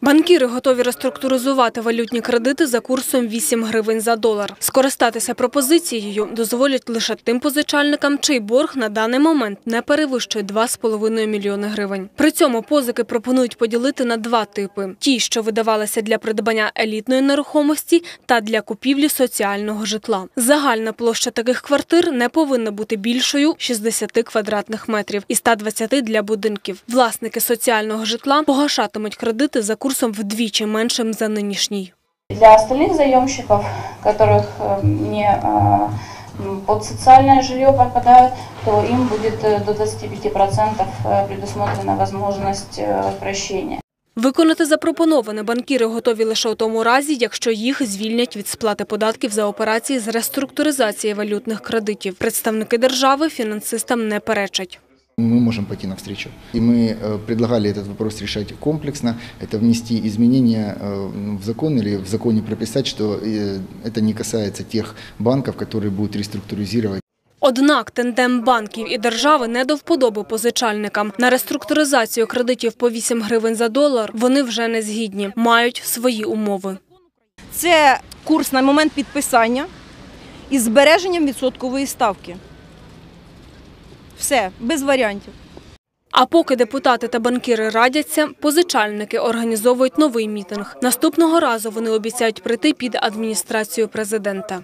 Банкіри готові реструктуризувати валютні кредити за курсом 8 гривень за долар. Скористатися пропозицією дозволять лише тим позичальникам, чий борг на даний момент не перевищує 2,5 мільйони гривень. При цьому позики пропонують поділити на два типи: ті, що видавалися для придбання елітної нерухомості, та для купівлі соціального житла. Загальна площа таких квартир не повинна бути більшою 60 квадратних метрів і 120 для будинків. Власники соціального житла погашатимуть кредити за курсом вдвічі меншим за нинішній. Для остальных заемщиков, которых э, не э, м, под социальное жилье попадают, то им будет э, до 25% э, предусмотрена возможность э, прощения. Виконати запропоноване банкіри готові лише у тому разі, якщо їх звільнять від сплати податків за операції з реструктуризації валютних кредитів. Представники держави фінансистам не перечать. Мы можем пойти навстречу. И мы э, предлагали этот вопрос решать комплексно, это внести изменения э, в закон или в законе прописать, что э, это не касается тех банков, которые будут реструктуризировать. Однак тендем банків і держави не до вподоби позичальникам. На реструктуризацію кредитів по 8 гривень за долар вони вже не згідні, мають свої умови. Це курс на момент підписання із збереженням відсоткової ставки. Все, без варіантів. А поки депутати та банкіри радяться, позичальники організовують новий мітинг. Наступного разу вони обіцяють прийти під адміністрацію президента.